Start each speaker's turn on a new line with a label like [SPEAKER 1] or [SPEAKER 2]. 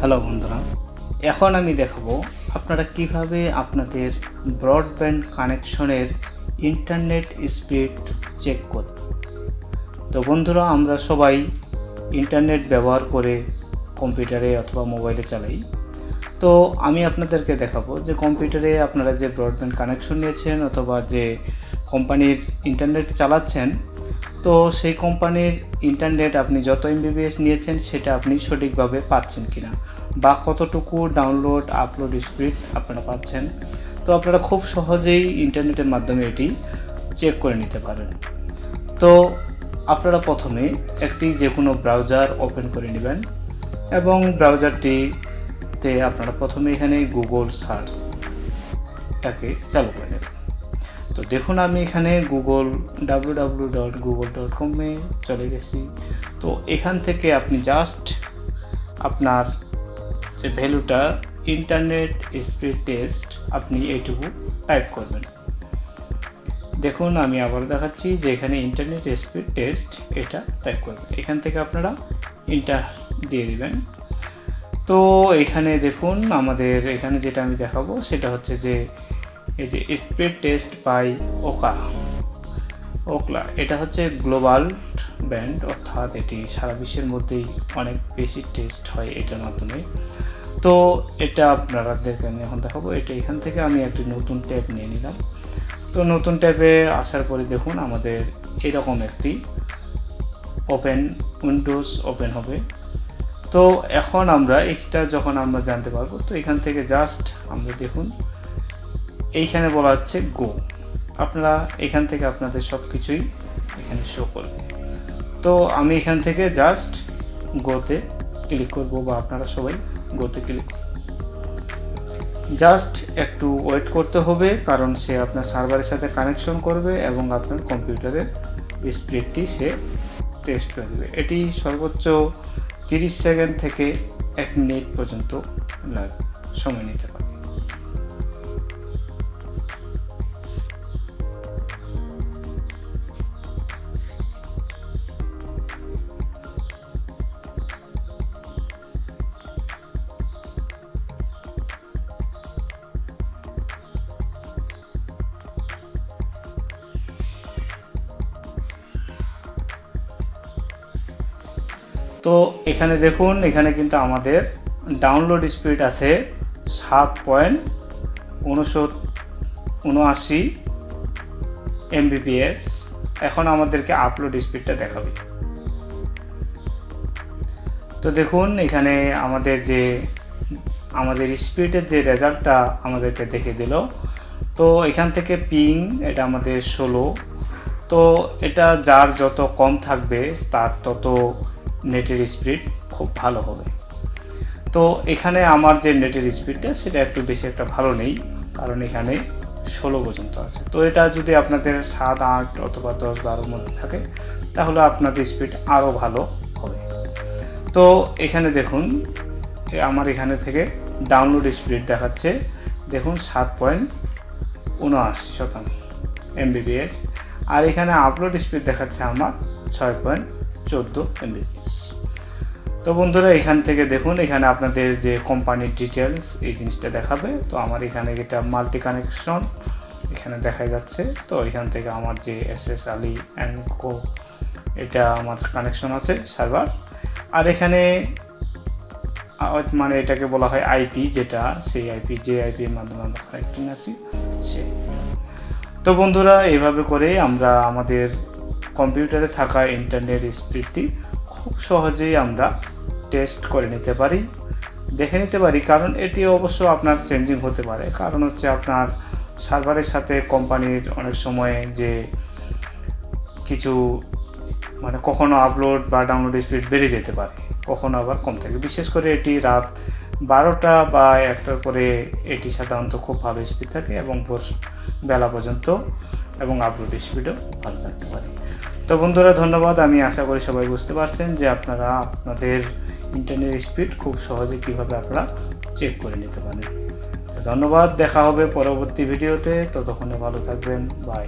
[SPEAKER 1] Hello বন্ধুরা। এখন আমি দেখাবো আপনারা কীভাবে আপনাদের ব্রডব্যান্ড কানেকশনের ইন্টারনেট স্পিড চেক করবেন তো বন্ধুরা, আমরা সবাই ইন্টারনেট ব্যবহার করে কম্পিউটারে অথবা মোবাইলে চালাই। তো আমি আপনাদেরকে দেখাবো যে কম্পিউটারে আপনারা যে ব্রডব্যান্ড কানেকশন নিয়েছেন অথবা যে কোম্পানির ইন্টারনেট চালাচ্ছেন তো সেই কোম্পানির ইন্টারনেট আপনি যত এমবিবিএস নিয়েছেন, সেটা আপনি সঠিকভাবে পাচ্ছেন কিনা বা কতটুকু ডাউনলোড আপলোড স্পিড আপনারা পাচ্ছেন। তো আপনারা খুব সহজেই ইন্টারনেটের মাধ্যমে এটি চেক করে নিতে পারেন। তো আপনারা প্রথমে একটি যে কোনো ব্রাউজার ওপেন করে নেবেন এবং ব্রাউজারটিতে আপনারা প্রথমে এখানে গুগল সার্চ সার্চটাকে চালু করে নেবেন। তো দেখুন, আমি এখানে Google W W dot Google dot কমে চলে গেছি। তো এখান থেকে আপনি জাস্ট আপনার যে ভ্যালুটা ইন্টারনেট স্পিড টেস্ট আপনি এইটুকু টাইপ করবেন। দেখুন, আমি আবার দেখাচ্ছি যে এখানে ইন্টারনেট স্পিড টেস্ট এটা টাইপ করবেন। এখান থেকে আপনারা ইন্টার দিয়ে দিবেন। তো এখানে দেখুন, আমাদের এখানে যেটা আমি দেখাবো, সেটা হচ্ছে যে এই যে স্পিড টেস্ট বাই ওকা ওকলা এটা হচ্ছে গ্লোবাল ব্যান্ড অর্থাৎ এটি সারা বিশ্বের মধ্যেই অনেক বেশি টেস্ট হয় এটার মাধ্যমে। তো এটা আপনারাদেরকে আমি এখন দেখাবো। এটা এখান থেকে আমি একটি নতুন ট্যাব নিয়ে নিলাম। তো নতুন ট্যাবে আসার পরে দেখুন, আমাদের এরকম একটি ওপেন উইন্ডোজ ওপেন হবে। তো এখন আমরা, এটা যখন আমরা জানতে পারব, তো এখান থেকে জাস্ট আমরা দেখুন এইখানে বলা হচ্ছে গো। আপনারা এখান থেকে আপনাদের সব কিছুই এখানে শো করবে তো আমি এখান থেকে জাস্ট গোতে ক্লিক করব বা আপনারা সবাই গোতে ক্লিক জাস্ট একটু ওয়েট করতে হবে কারণ সে আপনার সার্ভারের সাথে কানেকশন করবে এবং আপনার কম্পিউটারের স্পিডটি সে টেস্ট করে দেবে। এটি সর্বোচ্চ তিরিশ সেকেন্ড থেকে এক মিনিট পর্যন্ত সময় নিতে পারে। তো এখানে দেখুন, এখানে কিন্তু আমাদের ডাউনলোড স্পিড আছে সাত পয়েন্ট উনসত্তর উনআশি এমবিপিএস এখন আমাদেরকে আপলোড স্পিডটা দেখাবে। তো দেখুন, এখানে আমাদের যে, আমাদের স্পিডের যে রেজাল্টটা আমাদেরকে দেখে দিল। তো এখান থেকে পিং এটা আমাদের ষোলো। তো এটা যার যত কম থাকবে, তার তত নেটের স্পিড খুব ভালো হবে। তো এখানে আমার যে নেটের স্পিডটা, সেটা একটু বেশি একটা ভালো নেই, কারণ এখানে ষোলো পর্যন্ত আছে। তো এটা যদি আপনাদের সাত, আট অথবা দশ, বারোর মধ্যে থাকে, তাহলে আপনাদের স্পিড আরও ভালো হবে। তো এখানে দেখুন আমার এখানে থেকে ডাউনলোড স্পিড দেখাচ্ছে। দেখুন, সাত পয়েন্ট উনআশি শতাংশ এমবিবিএস। আর এখানে আপলোড স্পিড দেখাচ্ছে আমার ছয় পয়েন্ট চোদ্দ এমবিপিএস তো বন্ধুরা, এখান থেকে দেখুন, এখানে আপনাদের যে কোম্পানির ডিটেলস এই জিনিসটা দেখাবে। তো আমার এখানে এটা মাল্টি কানেকশন এখানে দেখা যাচ্ছে। তো এখান থেকে আমার যে S S Ali and co এটা আমার কানেকশন আছে সার্ভার আর এখানে মানে এটাকে বলা হয় আইপি যেটা সেই আইপি যে আইপির মাধ্যমে আমরা কানেক্টিং আছি, সে। তো বন্ধুরা, এইভাবে করে আমরা আমাদের কম্পিউটারে থাকা ইন্টারনেট স্পিডটি খুব সহজেই আমরা টেস্ট করে নিতে পারি, দেখে নিতে পারি। কারণ এটি অবশ্য আপনার চেঞ্জিং হতে পারে। কারণ হচ্ছে আপনার সার্ভারের সাথে কোম্পানির অনেক সময় যে কিছু মানে কখনো আপলোড বা ডাউনলোড স্পিড বেড়ে যেতে পারে, কখনো আবার কম থাকে। বিশেষ করে এটি রাত বারোটা বা একটার পরে এটি সাধারণত খুব ভালো স্পিড থাকে এবং ভোর বেলা পর্যন্ত এবং আপলোড স্পিডও ভালো থাকতে পারে। তো বন্ধুরা, ধন্যবাদ। আমি আশা করি সবাই বুঝতে পারছেন যে আপনারা আপনাদের ইন্টারনেট স্পিড খুব সহজে কীভাবে আপনারা চেক করে নিতে পারেন। ধন্যবাদ। দেখা হবে পরবর্তী ভিডিওতে ততক্ষণে ভালো থাকবেন। বাই